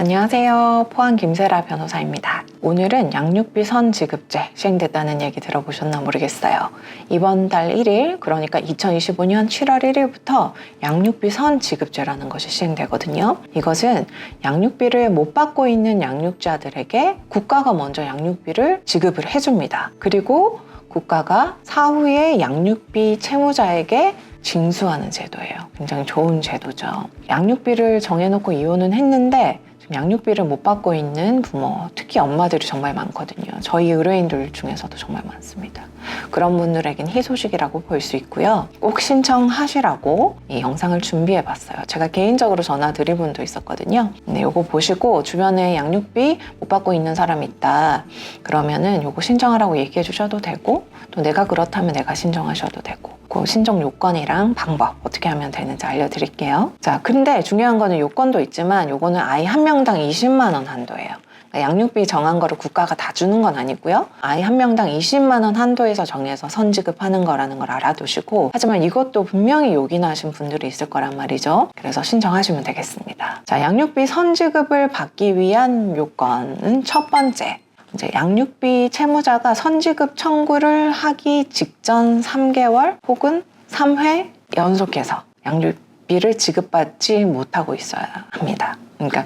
안녕하세요. 포항 김세라 변호사입니다. 오늘은 양육비 선지급제 시행됐다는 얘기 들어보셨나 모르겠어요. 이번 달 1일, 그러니까 2025년 7월 1일부터 양육비 선지급제라는 것이 시행되거든요. 이것은 양육비를 못 받고 있는 양육자들에게 국가가 먼저 양육비를 지급을 해줍니다. 그리고 국가가 사후에 양육비 채무자에게 징수하는 제도예요. 굉장히 좋은 제도죠. 양육비를 정해놓고 이혼은 했는데 양육비를 못 받고 있는 부모, 특히 엄마들이 정말 많거든요. 저희 의뢰인들 중에서도 정말 많습니다. 그런 분들에겐 희소식이라고 볼 수 있고요. 꼭 신청하시라고 이 영상을 준비해 봤어요. 제가 개인적으로 전화 드릴 분도 있었거든요. 근데 요거 보시고 주변에 양육비 못 받고 있는 사람이 있다. 그러면은 요거 신청하라고 얘기해 주셔도 되고 또 내가 그렇다면 내가 신청하셔도 되고 그 신청 요건이랑 방법 어떻게 하면 되는지 알려드릴게요. 자, 근데 중요한 거는 요건도 있지만 요거는 아이 한 명당 20만 원 한도예요. 그러니까 양육비 정한 거를 국가가 다 주는 건 아니고요. 아이 한 명당 20만 원 한도에서 정해서 선지급하는 거라는 걸 알아두시고 하지만 이것도 분명히 요긴하신 분들이 있을 거란 말이죠. 그래서 신청하시면 되겠습니다. 자, 양육비 선지급을 받기 위한 요건은 첫 번째. 이제 양육비 채무자가 선지급 청구를 하기 직전 3개월 혹은 3회 연속해서 양육비를 지급받지 못하고 있어야 합니다. 그러니까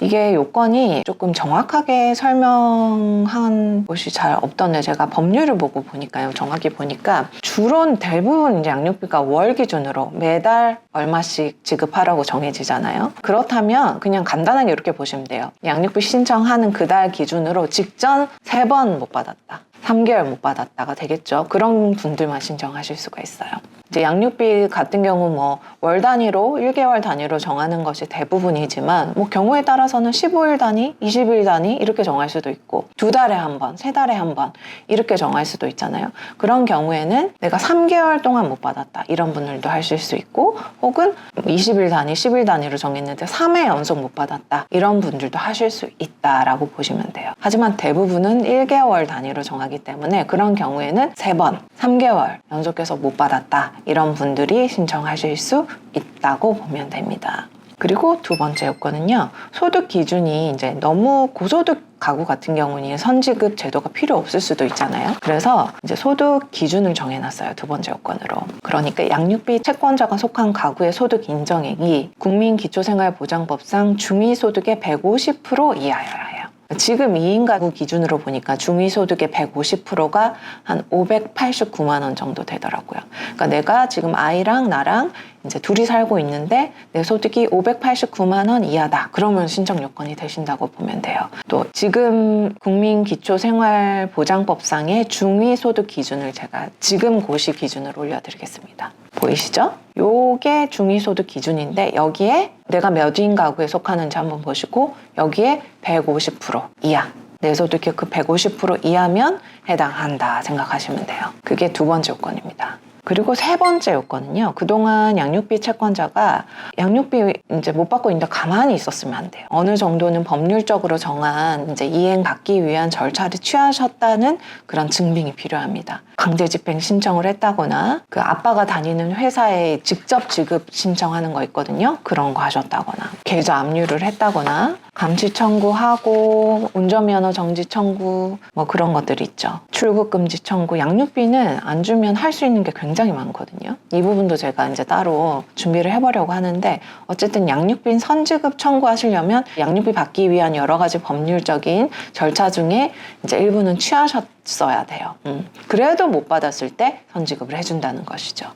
이게 요건이 조금 정확하게 설명한 곳이 잘 없던데 제가 법률을 보고 보니까요. 정확히 보니까 주로 대부분 이제 양육비가 월 기준으로 매달 얼마씩 지급하라고 정해지잖아요. 그렇다면 그냥 간단하게 이렇게 보시면 돼요. 양육비 신청하는 그달 기준으로 직전 세 번 못 받았다. 3개월 못 받았다가 되겠죠. 그런 분들만 신청하실 수가 있어요. 이제 양육비 같은 경우 뭐 월 단위로 1개월 단위로 정하는 것이 대부분이지만 뭐 경우에 따라서는 15일 단위, 20일 단위 이렇게 정할 수도 있고 두 달에 한 번, 세 달에 한 번 이렇게 정할 수도 있잖아요. 그런 경우에는 내가 3개월 동안 못 받았다 이런 분들도 하실 수 있고 혹은 20일 단위, 10일 단위로 정했는데 3회 연속 못 받았다 이런 분들도 하실 수 있다라고 보시면 돼요. 하지만 대부분은 1개월 단위로 정하기 때문에 그런 경우에는 3번, 3개월 연속해서 못 받았다 이런 분들이 신청하실 수 있다고 보면 됩니다. 그리고 두 번째 요건은요. 소득 기준이 이제 너무 고소득 가구 같은 경우는 선지급 제도가 필요 없을 수도 있잖아요. 그래서 이제 소득 기준을 정해놨어요. 두 번째 요건으로. 그러니까 양육비 채권자가 속한 가구의 소득 인정액이 국민기초생활보장법상 중위소득의 150% 이하여야 해요. 지금 2인 가구 기준으로 보니까 중위소득의 150%가 한 589만 원 정도 되더라고요. 그러니까 내가 지금 아이랑 나랑 이제 둘이 살고 있는데 내 소득이 589만 원 이하다. 그러면 신청 요건이 되신다고 보면 돼요. 또 지금 국민기초생활보장법상의 중위소득 기준을 제가 지금 고시 기준으로 올려드리겠습니다. 보이시죠? 요게 중위소득 기준인데 여기에 내가 몇인 가구에 속하는지 한번 보시고 여기에 150% 이하 내 소득의 그150% 이하면 해당한다 생각하시면 돼요. 그게 두 번째 요건입니다. 그리고 세 번째 요건은요. 그동안 양육비 채권자가 양육비 이제 못 받고 있는데 가만히 있었으면 안 돼요. 어느 정도는 법률적으로 정한 이제 이행 받기 위한 절차를 취하셨다는 그런 증빙이 필요합니다. 강제 집행 신청을 했다거나 그 아빠가 다니는 회사에 직접 지급 신청하는 거 있거든요. 그런 거 하셨다거나 계좌 압류를 했다거나 감시 청구하고 운전면허 정지 청구 뭐 그런 것들이 있죠. 출국 금지 청구, 양육비는 안 주면 할 수 있는 게 굉장히 많거든요. 이 부분도 제가 이제 따로 준비를 해보려고 하는데 어쨌든 양육비 선지급 청구하시려면 양육비 받기 위한 여러 가지 법률적인 절차 중에 이제 일부는 취하셨어야 돼요. 음. 그래도 못 받았을 때 선지급을 해준다는 것이죠.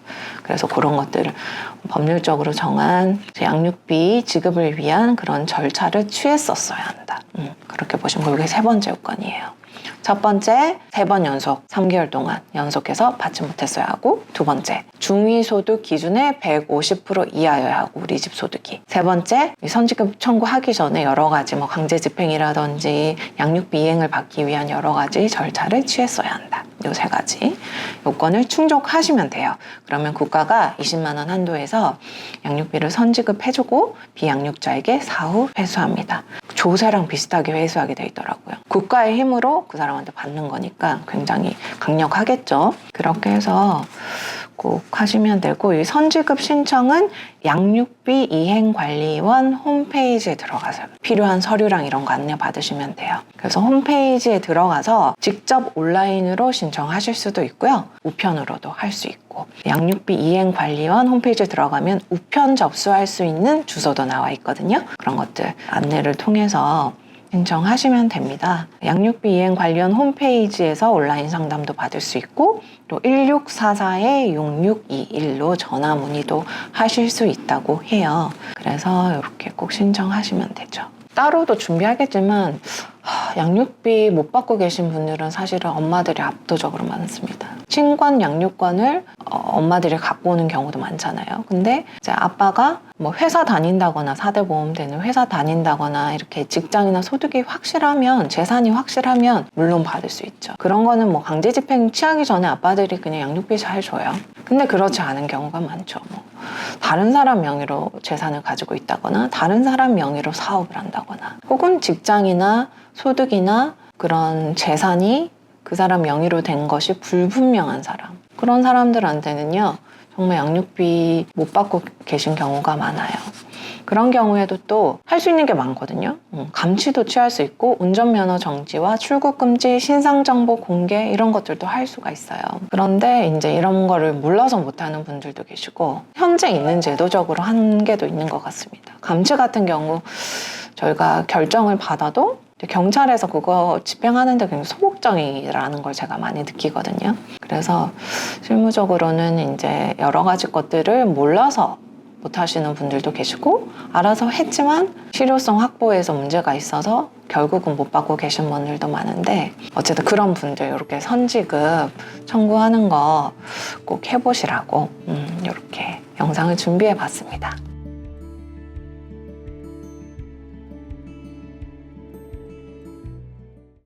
그래서 그런 것들을 법률적으로 정한 양육비 지급을 위한 그런 절차를 취했었어야 한다. 음. 그렇게 보시면 이게 세 번째 요건이에요. 첫 번째, 세 번 연속 3개월 동안 연속해서 받지 못했어야 하고 두 번째, 중위 소득 기준의 150% 이하여야 하고 우리 집 소득이 세 번째, 이 선지급 청구하기 전에 여러 가지 뭐 강제 집행이라든지 양육비 이행을 받기 위한 여러 가지 절차를 취했어야 한다. 요 세 가지 요건을 충족하시면 돼요. 그러면 국가가 20만 원 한도에서 양육비를 선지급해주고 비양육자에게 사후 회수합니다. 조세랑 비슷하게 회수하게 돼 있더라고요. 국가의 힘으로 그 사람한테 받는 거니까 굉장히 강력하겠죠. 그렇게 해서 꼭 하시면 되고 이 선지급 신청은 양육비 이행관리원 홈페이지에 들어가서 필요한 서류랑 이런 거 안내 받으시면 돼요. 그래서 홈페이지에 들어가서 직접 온라인으로 신청하실 수도 있고요. 우편으로도 할 수 있고 양육비 이행관리원 홈페이지에 들어가면 우편 접수할 수 있는 주소도 나와 있거든요. 그런 것들 안내를 통해서 신청하시면 됩니다. 양육비 이행 관련 홈페이지에서 온라인 상담도 받을 수 있고 또 1644-6621로 전화 문의도 하실 수 있다고 해요. 그래서 이렇게 꼭 신청하시면 되죠. 따로도 준비하겠지만 하, 양육비 못 받고 계신 분들은 사실은 엄마들이 압도적으로 많습니다. 친권 양육권을 어, 엄마들이 갖고 오는 경우도 많잖아요. 근데 이제 아빠가 뭐 회사 다닌다거나 사대보험 되는 회사 다닌다거나 이렇게 직장이나 소득이 확실하면 재산이 확실하면 물론 받을 수 있죠. 그런 거는 뭐 강제 집행 취하기 전에 아빠들이 그냥 양육비 잘 줘요. 근데 그렇지 않은 경우가 많죠. 뭐 다른 사람 명의로 재산을 가지고 있다거나 다른 사람 명의로 사업을 한다거나 혹은 직장이나 소득이나 그런 재산이 그 사람 명의로 된 것이 불분명한 사람 그런 사람들한테는요 정말 양육비 못 받고 계신 경우가 많아요. 그런 경우에도 또 할 수 있는 게 많거든요. 음, 감치도 취할 수 있고 운전면허 정지와 출국 금지, 신상 정보 공개 이런 것들도 할 수가 있어요. 그런데 이제 이런 거를 몰라서 못하는 분들도 계시고 현재 있는 제도적으로 한계도 있는 것 같습니다. 감치 같은 경우 저희가 결정을 받아도 경찰에서 그거 집행하는데 굉장히 소극적이라는 걸 제가 많이 느끼거든요. 그래서 실무적으로는 이제 여러 가지 것들을 몰라서 못 하시는 분들도 계시고 알아서 했지만 실효성 확보에서 문제가 있어서 결국은 못 받고 계신 분들도 많은데 어쨌든 그런 분들 이렇게 선지급 청구하는 거 꼭 해보시라고 음, 이렇게 영상을 준비해 봤습니다.